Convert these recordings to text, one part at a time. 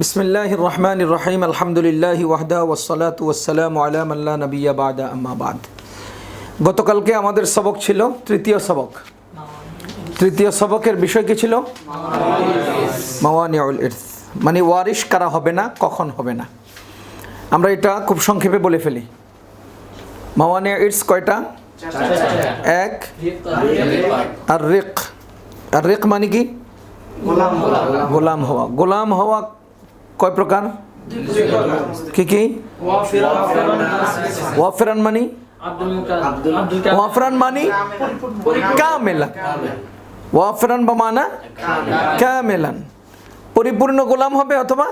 বিসমিল্লাহ রহমান রহিম আলহামদুলিল্লাহ ওয়াহদা ওসালাত ওয়াসালাম আলাম আল্লাহ নবিয়া বাদা আম্মাবাদ গতকালকে আমাদের সবক ছিল তৃতীয় সবক। তৃতীয় সবকের বিষয় কি ছিল? মাওয়ানিউল ইরথ মানে ওয়ারিশ কারা হবে না, কখন হবে না। আমরা এটা খুব সংক্ষেপে বলে ফেলি। মাওয়ানিয়া ইটস কয়টা? এক। আর রেক। আর রেক মানে কি? গোলাম হওয়া। গোলাম হওয়া কয় প্রকার? কি কি? ওয়াফরান মানি? ওয়াফরান মানি কামেলান ওয়াফরান বা মানা? কামেলান। পরিপূর্ণ গোলাম হবে অথবা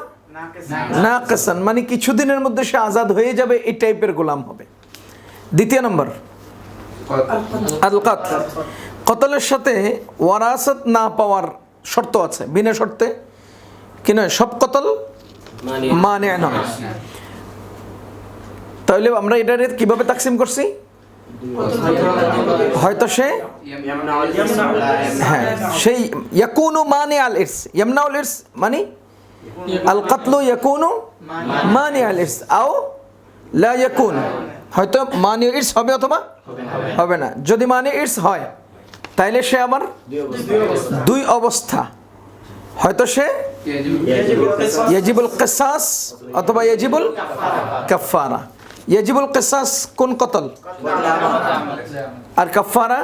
না কাসান মানে কিছুদিনের মধ্যে সে আজাদ হয়ে যাবে, এই টাইপের গোলাম হবে। দ্বিতীয় নম্বর। আল কাত কতলের সাথে ওয়ারাসাত না পাওয়ার শর্ত আছে? বিনা শর্তে? কি সব কতল মানে নয় তাহলে আমরা এটা কীভাবে তাকসিম করছি? হয়তো সে হ্যাঁ সেই ইয়াকুনু মানে আল ইরস। ইয়ামনাউল ইরস মানে? আল কাতলু ইয়াকুনু মানে আল ইরস। আও লা ইয়াকুন। হয়তো মানে ইরস হবে অথবা হবে না। যদি মানে ইরস হয় তাইলে সে আমার দুই অবস্থা। হয়তো সে ইয়াজিবুল কিসাস অথবা ইয়াজিবুল কাফারা ইয়াজিবুল কিসাস কোন কতল? আর কাফারা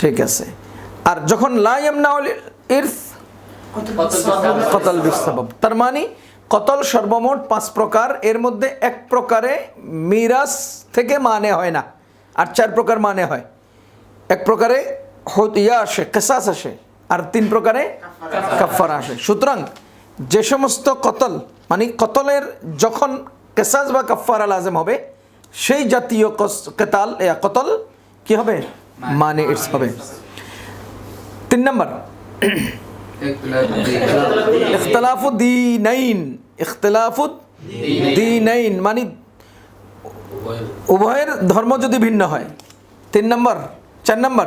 ঠিক আছে। আর যখন লা ইয়ামনাউল ইরস, কতল বিসবাব তার মানে কতল সর্বমোট পাঁচ প্রকার, এর মধ্যে এক প্রকারে মিরাস থেকে মানে হয় না, আর চার প্রকার মানে হয়। এক প্রকারে ইয়া আসে, কেসাস আসে, আর তিন প্রকারে কাফারা আসে। সুতরাং যে সমস্ত কতল মানে কতলের যখন কেসাস বা কাফারা লাজেম হবে, সেই জাতীয় কেতাল কতল কি হবে? মানে ইটস হবে। তিন নম্বর। ইখতলাফু দিনাইন ইখতলাফু দিনাইন মানে উভয়ের ধর্ম যদি ভিন্ন হয়। তিন নম্বর। চার নম্বর।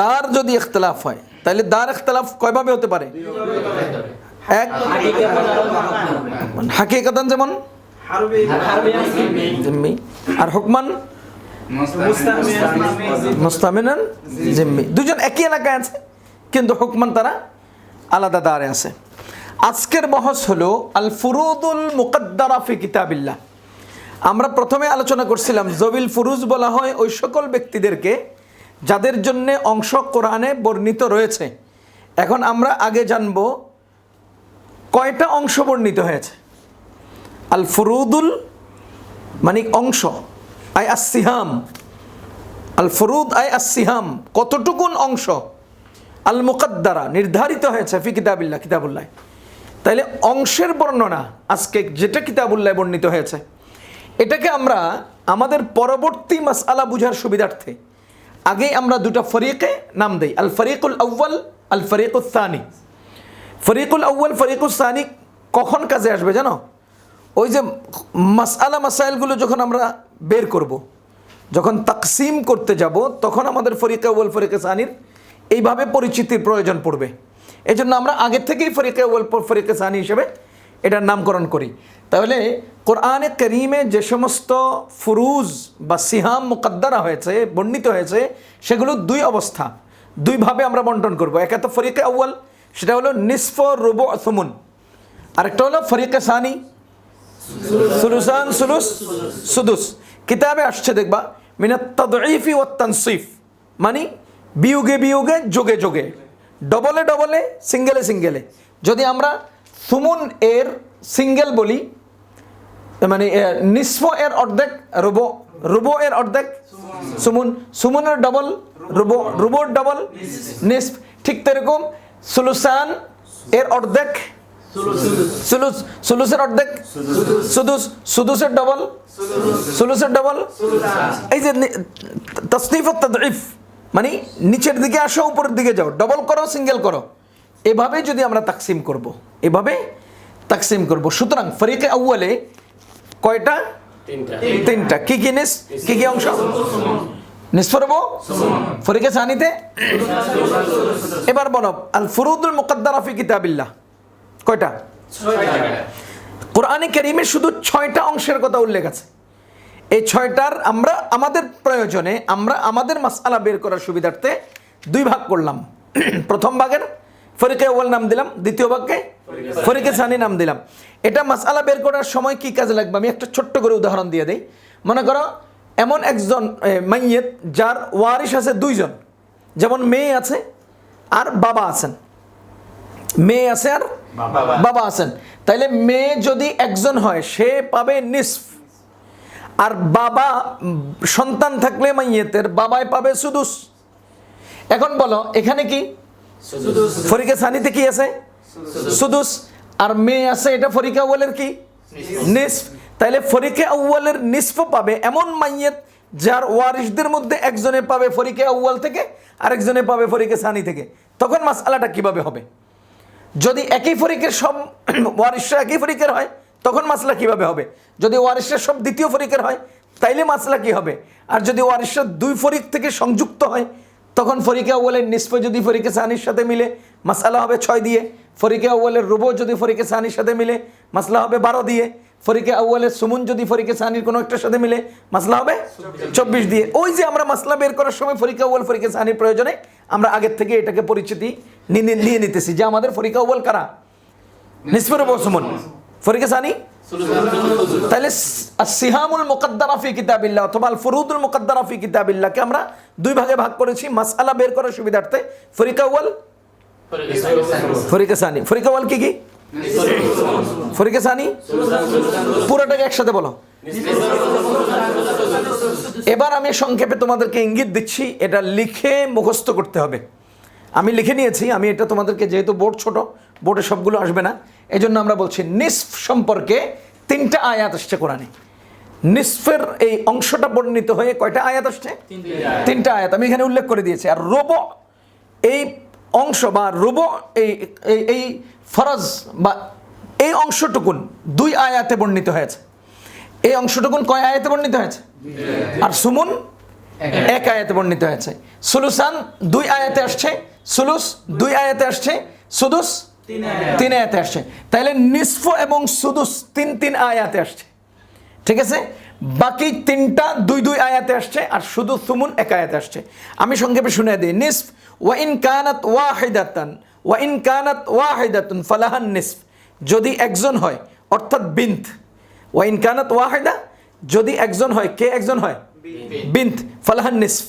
দার যদি ইখতলাফ হয়, তাহলে দার ইখতলাফ কয়ভাবে হতে পারে? এক। হাকিকাতান যেমন? জিম্মি। আর হুকমান? মুস্তামিনান? জিম্মি। দুজন একই এলাকায় আছে, কিন্তু হুকমান তারা আলাদা দাঁড়ে আছে। আজকের বহস হলো আল ফুরুদুল মুকদ্দারা ফি কিতাবিল্লাহ। আমরা প্রথমে আলোচনা করছিলাম জবিল ফুরুজ বলা হয় ওই সকল ব্যক্তিদেরকে যাদের জন্য অংশ কোরআনে বর্ণিত রয়েছে। এখন আমরা আগে জানব কয়টা অংশ বর্ণিত হয়েছে। আল ফুরুদুল মানে অংশ, আই আসিহাম আল ফুরুদ, আই আসিহাম কতটুকুন অংশ? আল মুকদ্দারা, নির্ধারিত হয়েছে ফি কিতাবিল্লাহ, কিতাবুল্লাহ। তাইলে অংশের বর্ণনা আজকে যেটা কিতাবুল্লাহ বর্ণিত হয়েছে। এটাকে আমরা আমাদের পরবর্তী মাসআলা বুঝার সুবিধার্থে আগে আমরা দুটা ফরিকে নাম দেই, আল ফরিকুল আউ্বাল আল ফরিকুল সানি ফরিকুল আউ্বাল ফরিকুল সানি কখন কাজে আসবে জানো ওই যে মাসআলা মাসাইলগুলো যখন আমরা বের করব। যখন তাকসিম করতে যাব, তখন আমাদের ফরিকা আউ্বাল ফরিকে সানির এইভাবে পরিচিতির প্রয়োজন পড়বে এই জন্য আমরা আগে থেকেই ফরিকা আউ্বাল ফরিকে সানি হিসেবে এটার নামকরণ করি। তাহলে কোরআনে করিমে যে সমস্ত ফুরুজ বা সিহাম মুকদ্দারা হয়েছে, বর্ণিত হয়েছে, সেগুলো দুই অবস্থা। দুইভাবে আমরা বন্টন করব। একে তো ফরিকে আউ্য়াল, সেটা হলো নিসফ রুবো সুমুন। আরেকটা হলো ফরিকে সানি। সুলুসান সুলুস, সুদুস। কিতাবে আসছে দেখবা, মিনাত তদঈফি ও তানসিফ। মানে বিয়োগে বিয়োগে যোগে যোগে। ডবলে ডবলে, সিঙ্গেলে সিঙ্গেলে। যদি আমরা সুমুন এর সিঙ্গেল বলি মানে নিসফ এর অর্ধেক রুবো রুবো এর অর্ধেক সুমুন সুমুনের ডবল রুবো রুবোর ডবল নিসফ, ঠিক তেরকম, সুলুসান এর অর্ধেক, সুলুস, সুলুসের অর্ধেক, সুদুস, সুদুসের ডবল সুলুসের ডবল এই যে তসনিফ তদরিফ মানে নিচের দিকে আসো, উপরের দিকে যাও ডবল করো সিঙ্গেল করো। এভাবে যদি আমরা তাকসিম করব এভাবে তাকসিম করব। সুতরাং ফরিকে আউ্বালে কয়টা? তিনটা। কি কি নিস? কি কি অংশ? নিসফরব ফরিকে সানিতে? এবার বলো আল ফুরুদুল মুকদ্দারা ফি কিতাবিল্লাহ। কয়টা? কোরআনে কারিমে শুধু ছয়টা অংশের কথা উল্লেখ আছে। এই ছয়টার আমরা আমাদের প্রয়োজনে আমরা আমাদের মাসালা বের করার সুবিধার্থে দুই ভাগ করলাম। প্রথম ভাগের ফরিকে ওয়াল নাম দিলাম, দ্বিতীয় ভাগকে ফরিকে সানি নাম দিলাম। এটা মাসালা বের করার সময় কি কাজে লাগবে? আমি একটা ছোট্ট করে উদাহরণ দিয়ে দিই। মনে করো, এমন একজন মাইয়েত যার ওয়ারিশ আছে দুইজন। যেমন মেয়ে আছে আর বাবা আছেন। মেয়ে আছে আর বাবা আছেন। তাইলে মেয়ে যদি একজন হয়, সে পাবে নিসফ। আর বাবা, সন্তান থাকলে মাইয়েতের, বাবাই পাবে সুদুস। এখন বলো, এখানে কি ফরিকা সানিতে কি আছে? সুদুস। আর মেয়ে আছে এটা ফরিকা আউ্বালের কি? নিসফ তাইলে ফরিকা আউ্বালের নিসফ পাবে এমন মাইয়েত যার ওয়ারিসদের মধ্যে একজনে পাবে ফরিকা আউ্বাল থেকে আরেকজনে পাবে ফরিকা সানি থেকে। তখন মাসালাটা কীভাবে হবে? যদি একই ফরিকের সব ওয়ারিসরা একই ফরিকের হয় তখন মাসলা কীভাবে হবে? যদি ওয়ারিসরা সব দ্বিতীয় ফরিকের হয় তাইলে মাসলা কি হবে? আর যদি ওয়ারিসরা দুই ফরিক থেকে সংযুক্ত হয় তখন ফরিকা ওয়ালের নিষ্প যদি ফরিকে সানির সাথে মিলে, মাসালা হবে ছয় দিয়ে। ফরিকে আউ্বালের রুবো যদি ফরিকে সানির সাথে মিলে, মাসলা হবে বারো দিয়ে। ফরিকে আউ্বালের সুমুন যদি ফরিকে সানির কোনো একটার সাথে মিলে, মাসলা হবে চব্বিশ দিয়ে। ওই যে আমরা মাসলা বের করার সময় ফরিকা আউ্বাল ফরিকে সানির প্রয়োজনে আমরা আগের থেকে এটাকে পরিচিতি নিয়ে নিতেছি যে আমাদের ফরিকা আউ্বাল কারা? রুবো সুমুন। ফরিকে সানি? তাহলে সিহামুল মুকদ্দারা ফি কিতাবিল্লাহ অথবা আল ফুরুদুল মুকদ্দারা ফি কিতাবিল্লাহকে আমরা দুই ভাগে ভাগ করেছি। মাসআলা বের করার সুবিধার্থে। ফরিকা আউ্বাল ফরিকা সানি। ফরিকা আউ্বাল কি কি? ফরিকা সানি? পুরোটাকে একসাথে বলো। এবার আমি সংক্ষেপে তোমাদেরকে ইঙ্গিত দিচ্ছি, এটা লিখে মুখস্থ করতে হবে। আমি লিখে নিয়েছি, আমি এটা তোমাদেরকে যেহেতু বোর্ড ছোট, বোর্ডে সবগুলো আসবে না। এই জন্য আমরা বলছি নিসফ সম্পর্কে তিনটা আয়াত আসছে কোরআনে। নিসফের এই অংশটা বর্ণিত হয়ে কয়টা আয়াত আসছে? তিনটা আয়াত। আমি এখানে উল্লেখ করে দিয়েছি। আর রোব এই অংশ বা রুব এই এই- এই ফরজ বা এই অংশটুকুন দুই আয়াতে বর্ণিত হয়েছে। এই অংশটুকুন কয় আয়াতে বর্ণিত হয়েছে? আর সুমুন এক আয়াতে বর্ণিত হয়েছে। সুলুসান দুই আয়াতে আসছে সুলুস দুই আয়াতে আসছে সুদুস তিন আয়াতে। আসছে। তাইলে নিসফ এবং সুদুস তিন তিন আয়াতে আসছে। ঠিক আছে? বাকি তিনটা দুই দুই আয়াতে আসছে আর শুধু সুমুন এক আয়াতে আসছে। আমি সংক্ষেপে শুনে দিই। নিসফ ওয়া ইন কানাত ওয়াহিদাতান ওয়া ইন কানাত ওয়াহিদাতুন ফালাহান নিসফ। যদি একজন হয় অর্থাৎ বিন্ত ওয়া ইন কানাত ওয়াহিদা যদি একজন হয় কে একজন হয়? বিন্ত ফালাহান নিসফ।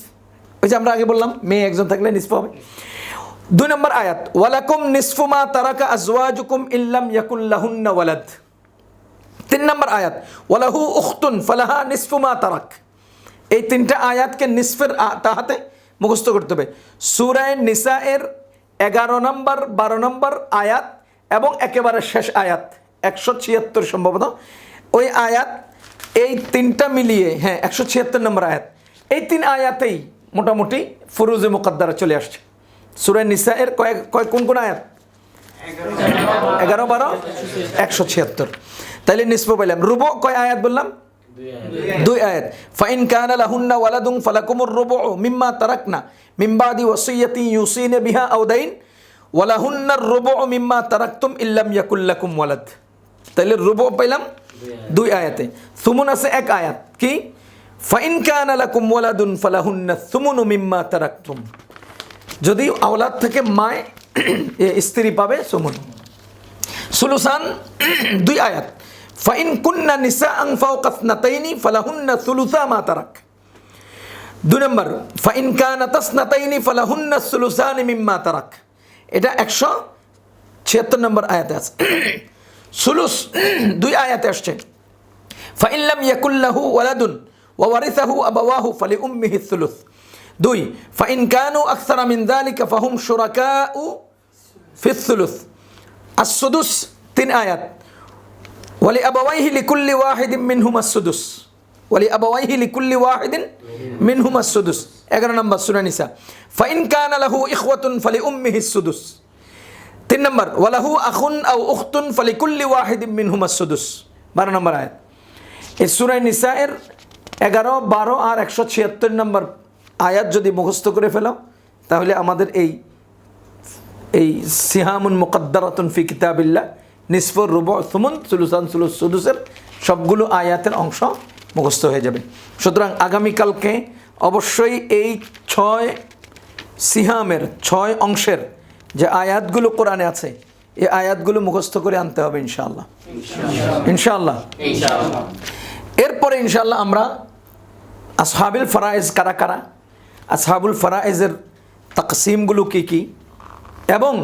ওই যে আমরা আগে বললাম মেয়ে একজন থাকলে নিসফ হবে। দুই নম্বর আয়াত, ওয়ালাকুম নিসফু মা তারাকা আজওয়াজুকুম ইল্লাম ইয়াকুল্লাহুন্না ওয়ালাদ। তিন নম্বর আয়াত, ওয়ালাহু উখতুন ফালাহা নিসফুমা তারাক। এই তিনটা আয়াতকে নিসফের তাহাতে মুখস্থ করতে হবে। সুরায় নিসায়ের এগারো নম্বর, বারো নম্বর আয়াত এবং একেবারে শেষ আয়াত, একশো ছিয়াত্তর সম্ভবত। ওই আয়াত, এই তিনটা মিলিয়ে হ্যাঁ একশো ছিয়াত্তর নম্বর আয়াত। এই তিন আয়াতেই মোটামুটি ফুরুজে মুকদ্দারা চলে আসছে। সুরায় নিসায়ের কয়েক কয়েক কোন কোন আয়াত? এগারো বারো? একশো ছিয়াত্তর। তাইলে নিসপ পাইলাম। রুবো কয় আয়াত বললাম? দুই আয়াত। ফাইন কানা লাহুন্না ওয়ালাদুন ফালাকুমুর রুবু মিম্মা তারাকনা মিম্বাদি ওয়াসিয়াতি ইউসিনা বিহা আও দাইন। ওয়ালাহুন্নার রুবু মিম্মা তারাকতুম ইল্লাম ইয়াকুল্লাকুম ওয়ালাদ। তাইলে রুবু পাইলাম দুই আয়াতে। সুমুন আছে এক আয়াত। কি? ফাইন কানা লাকুম ওয়ালাদুন ফালাহুন্না সুমুনু মিম্মা তারাকতুম। যদি আওলাদ থেকে মায় স্ত্রী পাবে সুমন সুলুসান, দুই আয়াত। ফাইন কুন্না নিসা আং ফাউকাসনাতাইনি ফালাহুন্না সুলুসা মা তারাক। দুই নম্বর, ফাইন কানা তাসনাতাইনি ফালাহুন্না সুলুসানি মিম্মা তারাক। এটা একশো ছিয়াত্তর নম্বর আয়াতে আছে। সুলুস, দুই আয়াতে আসছে। ফাইন লাম ইয়াকুল্লাহু ওয়ালাদুন ওয়া ওয়ারিসাহু আবাওয়াহু ফালিউম্মিহি সুলুস। দুই, ফাইন কানু আকসারা মিন্দালিকা ফাহুম সুরাকা উ ফিসুলুস আসুদুস তিন আয়াত। ওয়ালি আবাওয়াইহি লিকুল্লি ওয়াহিদিন মিনহুম আসুদুস ওয়ালি আবাওয়াইহি লিকুল্লি ওয়াহিদিন মিনহুম আসুদুস এগারো নম্বর সুরানিসা ফাইন কান লাহু ইখওয়াতুন ফালি উম্মিহি সুদুস তিন নম্বর, ওয়ালাহু আখুন আউ উখতুন ফালি কুল্লি ওয়াহিদিন মিনহুম আসুদুস বারো নম্বর আয়াত। এই সুরাই নিসা এর এগারো, বারো আর একশো ছিয়াত্তর নম্বর আয়াত যদি মুখস্থ করে ফেলাও তাহলে আমাদের এই এই সিহামুন মুকদ্দারাতুন ফি কিতাবিল্লাহ নিসফর রুব সুমন সুলুসান সুলুস সুলুসের সবগুলো আয়াতের অংশ মুখস্থ হয়ে যাবে। সুতরাং আগামীকালকে অবশ্যই এই ছয় সিহামের ছয় অংশের যে আয়াতগুলো কোরআনে আছে এই আয়াতগুলো মুখস্থ করে আনতে হবে ইনশাআল্লাহ। ইনশাআল্লাহ। ইনশাআল্লাহ। এরপরে ইনশাআল্লাহ আমরা আসহাবুল ফারায়েজ কারা কারা আসহাবুল ফারায়েজের তাকসিমগুলো কী কী? এবং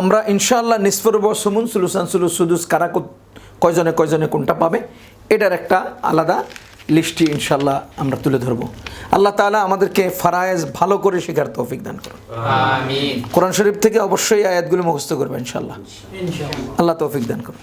আমরা ইনশাআল্লাহ নিসফরব সুমুন সুলুসান সুলু সুদুস কারা কয়জনে কয়জনে কোনটা পাবে? এটার একটা আলাদা লিস্টটি ইনশাল্লাহ আমরা তুলে ধরবো। আল্লাহ তাআলা আমাদেরকে ফারায়েজ ভালো করে শেখার তৌফিক দান করুন। কোরআন শরীফ থেকে অবশ্যই আয়াতগুলো মুখস্থ করবে ইনশাআল্লাহ। আল্লাহ তৌফিক দান করুন।